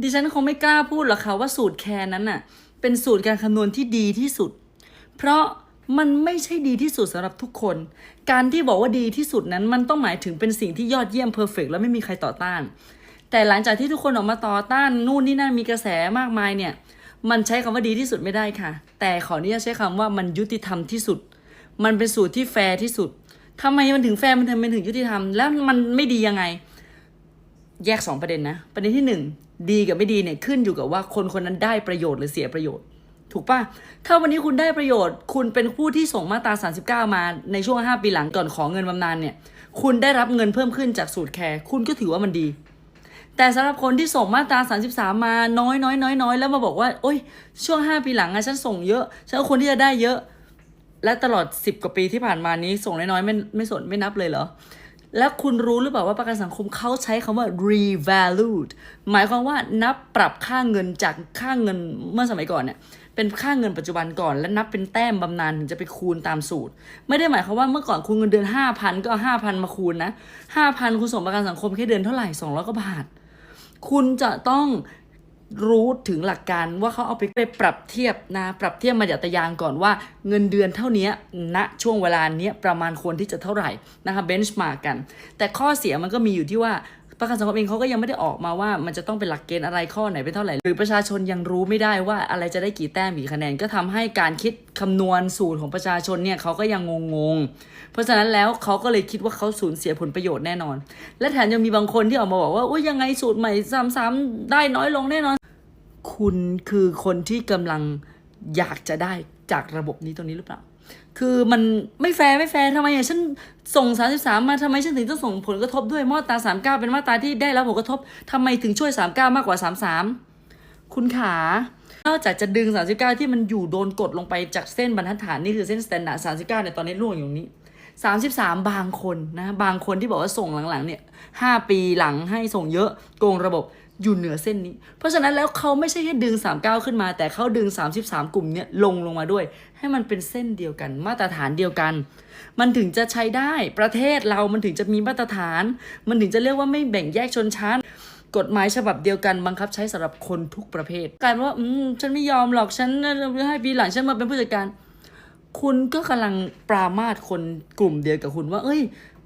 ดิฉันคงไม่กล้าพูดหรอกค่ะว่าสูตรแคร์นั้นน่ะ เป็นสูตรการคำนวณที่ดีที่สุด เพราะมันไม่ใช่ดีที่สุดสำหรับทุกคน การที่บอกว่าดีที่สุดนั้น มันต้องหมายถึงเป็นสิ่งที่ยอดเยี่ยมเพอร์เฟกแล้วไม่มีใครต่อต้าน แต่หลังจากที่ทุกคนออกมาต่อต้านนู่นนี่นั่นมีกระแสมากมายเนี่ย มันใช้คำว่าดีที่สุดไม่ได้ค่ะ แต่ขออนุญาตใช้คำว่ามันยุติธรรมที่สุด มันเป็นสูตรที่แฟร์ที่สุดทำไมมันถึงแฟร์มันทำไมถึงยุติธรรม แล้วมันไม่ดียังไง แยกสองประเด็นนะ ประเด็นที่หน ดีกับไม่ดีเนี่ยขึ้นอยู่กับว่าคนคนนั้นได้ประโยชน์หรือเสียประโยชน์ ถูกปะถ้าวันนี้คุณได้ประโยชน์ คุณเป็นผู้ที่ส่งมาตรา39 มาในช่วง 5 ปีหลังก่อนขอเงินบำนาญเนี่ยคุณได้รับเงินเพิ่มขึ้นจากสูตรแคร์คุณก็ถือว่ามันดี แต่สำหรับคนที่ส่งมาตรา33 มาน้อยน้อยน้อยน้อยแล้วมาบอกว่า โอ้ยช่วง 5 ปีหลังอะฉันส่งเยอะฉันก็ควรที่จะได้เยอะ และตลอด 10 กว่าปีที่ผ่านมานี้ส่งน้อยๆไม่ไม่สนไม่นับเลยเหรอ แล้วคุณรู้หรือเปล่าว่าประกันสังคมเขาใช้คำว่า revalued หมายความว่านับปรับค่าเงินจากค่าเงินเมื่อสมัยก่อนเนี่ยเป็นค่าเงินปัจจุบันก่อนและนับเป็นแต้มบำนาญถึงจะไปคูณตามสูตร ไม่ได้หมายความว่าเมื่อก่อนคุณเงินเดือน5,000ก็เอา5,000มาคูณนะ5,000คุณส่งประกันสังคมแค่เดือนเท่าไหร่200กว่าบาท คุณจะต้อง รู้ถึงหลักการว่าเขาเอาไปไปปรับเทียบนะ ปรับเทียบมาจากตยางก่อนว่าเงินเดือนเท่านี้ณช่วงเวลาเนี้ยประมาณควรที่จะเท่าไหร่นะคะเบนช์มากัน แต่ข้อเสียมันก็มีอยู่ที่ว่าประกันสังคมเองเขาก็ยังไม่ได้ออกมาว่ามันจะต้องเป็นหลักเกณฑ์อะไรข้อไหนเป็นเท่าไหร่ หรือประชาชนยังรู้ไม่ได้ว่าอะไรจะได้กี่แต้มกี่คะแนนก็ทำให้การคิดคำนวณสูตรของประชาชนเนี่ยเขาก็ยังงงๆ เพราะฉะนั้นแล้วเขาก็เลยคิดว่าเขาสูญเสียผลประโยชน์แน่นอน และแถมยังมีบางคนที่ออกมาบอกว่าโอ้ยยังไงสูตรใหม่ซ้ำๆได้น้อยลงแน่นอน คุณคือคนที่กำลังอยากจะได้จากระบบนี้ตรงนี้หรือเปล่า คือมันไม่แฟร์ไม่แฟร์ทำไมอะฉันส่ง 33 มาทำไมฉันถึงต้องส่งผลกระทบด้วยมาตรา 39 เป็นมาตราที่ได้รับผลกระทบทำไมถึงช่วย 39 มากกว่า 33 คุณขานอกจากจะดึง 39 ที่มันอยู่โดนกดลงไปจากเส้นบรรทัดฐานนี่คือเส้นสแตนดาร์ด39เนี่ยตอนนี้ล่วงอยู่ตรงนี้33บางคนนะบางคนที่บอกว่าส่งหลังๆเนี่ย5ปีหลังให้ส่งเยอะโกงระบบ อยู่เหนือเส้นนี้ เพราะฉะนั้นแล้วเขาไม่ใช่แค่ดึง 39 ขึ้นมา แต่เขาดึง 33 กลุ่มเนี่ยลงลงมาด้วย ให้มันเป็นเส้นเดียวกัน มาตรฐานเดียวกัน มันถึงจะใช้ได้ประเทศเรามันถึงจะมีมาตรฐาน มันถึงจะเรียกว่าไม่แบ่งแยกชนชั้น กฎหมายฉบับเดียวกันบังคับใช้สำหรับคนทุกประเภทกลายเป็นว่า อืมฉันไม่ยอมหรอกฉันให้ปีหลังฉันมาเป็นผู้จัดการ คุณก็กำลังปรามาสคนกลุ่มเดียวกับคุณว่า เอ้ย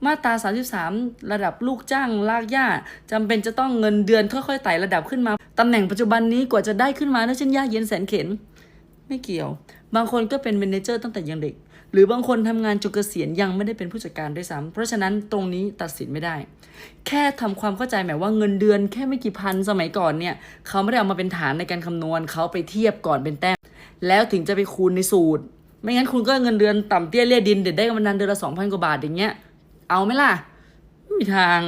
มาตรา 33 ระดับลูกจ้างลากย่าจำเป็นจะต้องเงินเดือนค่อยๆไต่ระดับขึ้นมาตำแหน่งปัจจุบันนี้กว่าจะได้ขึ้นมานะฉันยากเย็นแสนเข็น ไม่เกี่ยว บางคนก็เป็นเมเนเจอร์ตั้งแต่ยังเด็ก หรือบางคนทำงานจนเกษียณยังไม่ได้เป็นผู้จัดการด้วยซ้ำเพราะฉะนั้นตรงนี้ตัดสินไม่ได้ แค่ทำความเข้าใจหมายว่าเงินเดือนแค่ไม่กี่พันสมัยก่อนเนี่ยเขาไม่ได้เอามาเป็นฐานในการคำนวณเขาไปเทียบก่อนเป็นแต้มแล้วถึงจะไปคูณในสูตร ไม่งั้นคุณก็เงินเดือนต่ำเตี้ยเลี่ยดินเด็ดได้กำนันเดือนละสองพันกว่าบาทอย่างเงี้ย เอาไหมล่ะ ไม่มีทาง